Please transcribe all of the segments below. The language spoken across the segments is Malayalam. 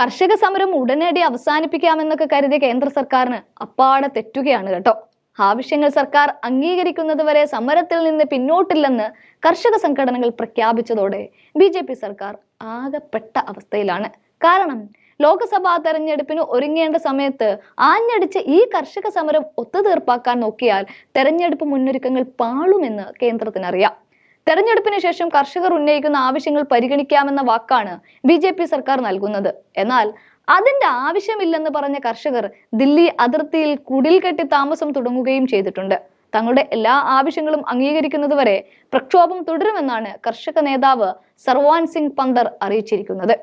കർഷക സമരം ഉടനടി അവസാനിപ്പിക്കാമെന്നൊക്കെ കരുതിയ കേന്ദ്ര സർക്കാരിന് അപ്പാടെ തെറ്റുകയാണ് കേട്ടോ. ആവശ്യങ്ങൾ സർക്കാർ അംഗീകരിക്കുന്നതുവരെ സമരത്തിൽ നിന്ന് പിന്നോട്ടില്ലെന്ന് കർഷക സംഘടനകൾ പ്രഖ്യാപിച്ചതോടെ ബി ജെ പി സർക്കാർ ആകെപ്പെട്ട അവസ്ഥയിലാണ്. കാരണം ലോക്സഭാ തെരഞ്ഞെടുപ്പിന് ഒരുങ്ങേണ്ട സമയത്ത് ആഞ്ഞടിച്ച് ഈ കർഷക സമരം ഒത്തുതീർപ്പാക്കാൻ നോക്കിയാൽ തെരഞ്ഞെടുപ്പ് മുന്നൊരുക്കങ്ങൾ പാളുമെന്ന് കേന്ദ്രത്തിനറിയാം. തെരഞ്ഞെടുപ്പിന് ശേഷം കർഷകർ ഉന്നയിക്കുന്ന ആവശ്യങ്ങൾ പരിഗണിക്കാമെന്ന വാക്കാണ് ബി ജെ പി സർക്കാർ നൽകുന്നത്. എന്നാൽ അതിന്റെ ആവശ്യമില്ലെന്ന് പറഞ്ഞ കർഷകർ ദില്ലി അതിർത്തിയിൽ കുടിൽ കെട്ടി താമസം തുടങ്ങുകയും ചെയ്തിട്ടുണ്ട്. തങ്ങളുടെ എല്ലാ ആവശ്യങ്ങളും അംഗീകരിക്കുന്നതുവരെ പ്രക്ഷോഭം തുടരുമെന്നാണ് കർഷക നേതാവ് സർവാൻ സിംഗ് പന്തർ അറിയിച്ചിരിക്കുന്നത്.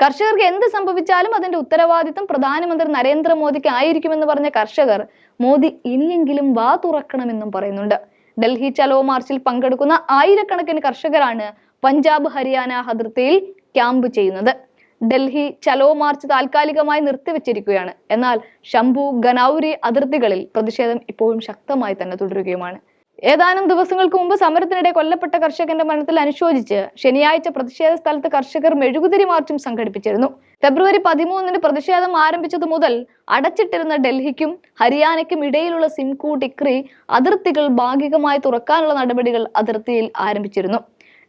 കർഷകർക്ക് എന്ത് സംഭവിച്ചാലും അതിന്റെ ഉത്തരവാദിത്തം പ്രധാനമന്ത്രി നരേന്ദ്രമോദിക്ക് ആയിരിക്കുമെന്ന് പറഞ്ഞ കർഷകർ മോദി ഇനിയെങ്കിലും വാ തുറക്കണമെന്നും പറയുന്നുണ്ട്. ഡൽഹി ചലോ മാർച്ചിൽ പങ്കെടുക്കുന്ന ആയിരക്കണക്കിന് കർഷകരാണ് പഞ്ചാബ് ഹരിയാന അതിർത്തിയിൽ ക്യാമ്പ് ചെയ്യുന്നത്. ഡൽഹി ചലോ മാർച്ച് താൽക്കാലികമായി നിർത്തിവെച്ചിരിക്കുകയാണ്. എന്നാൽ ശംഭു ഗനൌരി അതിർത്തികളിൽ പ്രതിഷേധം ഇപ്പോഴും ശക്തമായി തന്നെ തുടരുകയുമാണ്. ഏതാനും ദിവസങ്ങൾക്ക് മുമ്പ് സമരത്തിനിടെ കൊല്ലപ്പെട്ട കർഷകന്റെ മരണത്തിൽ അനുശോചിച്ച് ശനിയാഴ്ച പ്രതിഷേധ സ്ഥലത്ത് കർഷകർ മെഴുകുതിരി മാർച്ചും സംഘടിപ്പിച്ചിരുന്നു. ഫെബ്രുവരി പതിമൂന്നിന് പ്രതിഷേധം ആരംഭിച്ചതു മുതൽ അടച്ചിട്ടിരുന്ന ഡൽഹിക്കും ഹരിയാനയ്ക്കും ഇടയിലുള്ള സിംകു ടിക്രി അതിർത്തികൾ ഭാഗികമായി തുറക്കാനുള്ള നടപടികൾ അതിർത്തിയിൽ ആരംഭിച്ചിരുന്നു.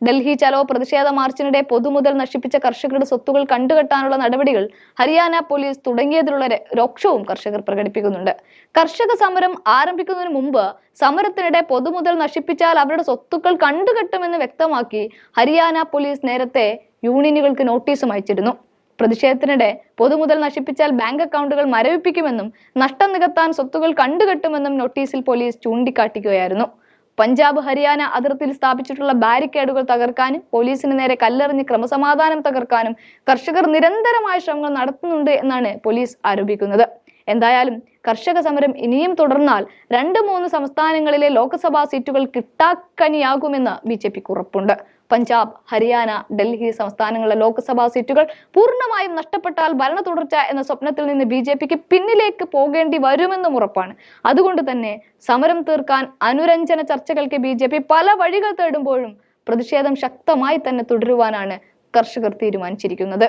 ഡൽഹി ചലോ പ്രതിഷേധ മാർച്ചിനിടെ പൊതുമുതൽ നശിപ്പിച്ച കർഷകരുടെ സ്വത്തുകൾ കണ്ടുകെട്ടാനുള്ള നടപടികൾ ഹരിയാന പോലീസ് തുടങ്ങിയതിലുള്ള രോക്ഷവും കർഷകർ പ്രകടിപ്പിക്കുന്നുണ്ട്. കർഷക സമരം ആരംഭിക്കുന്നതിന് മുമ്പ് സമരത്തിനിടെ പൊതുമുതൽ നശിപ്പിച്ചാൽ അവരുടെ സ്വത്തുക്കൾ കണ്ടുകെട്ടുമെന്ന് വ്യക്തമാക്കി ഹരിയാന പോലീസ് നേരത്തെ യൂണിയനുകൾക്ക് നോട്ടീസും അയച്ചിരുന്നു. പ്രതിഷേധത്തിനിടെ പൊതുമുതൽ നശിപ്പിച്ചാൽ ബാങ്ക് അക്കൗണ്ടുകൾ മരവിപ്പിക്കുമെന്നും നഷ്ടം നികത്താൻ സ്വത്തുകൾ കണ്ടുകെട്ടുമെന്നും നോട്ടീസിൽ പോലീസ് ചൂണ്ടിക്കാട്ടിക്കുകയായിരുന്നു. പഞ്ചാബ് ഹരിയാന അതിർത്തിയിൽ സ്ഥാപിച്ചിട്ടുള്ള ബാരിക്കേഡുകൾ തകർക്കാനും പോലീസിന് നേരെ കല്ലെറിഞ്ഞ് ക്രമസമാധാനം തകർക്കാനും കർഷകർ നിരന്തരമായ ശ്രമങ്ങൾ നടത്തുന്നുണ്ട് എന്നാണ് പോലീസ് ആരോപിക്കുന്നത്. എന്തായാലും കർഷക സമരം ഇനിയും തുടർന്നാൽ രണ്ട് മൂന്ന് സംസ്ഥാനങ്ങളിലെ ലോക്സഭാ സീറ്റുകൾ കിട്ടാക്കനിയാകുമെന്ന് ബി ജെ പിക്ക് ഉറപ്പുണ്ട്. പഞ്ചാബ് ഹരിയാന ഡൽഹി സംസ്ഥാനങ്ങളിലെ ലോക്സഭാ സീറ്റുകൾ പൂർണമായും നഷ്ടപ്പെട്ടാൽ ഭരണ തുടർച്ച എന്ന സ്വപ്നത്തിൽ നിന്ന് ബി ജെ പിക്ക് പിന്നിലേക്ക് പോകേണ്ടി വരുമെന്നും ഉറപ്പാണ്. അതുകൊണ്ട് തന്നെ സമരം തീർക്കാൻ അനുരഞ്ജന ചർച്ചകൾക്ക് ബി ജെ പി പല വഴികൾ തേടുമ്പോഴും പ്രതിഷേധം ശക്തമായി തന്നെ തുടരുവാനാണ് കർഷകർ തീരുമാനിച്ചിരിക്കുന്നത്.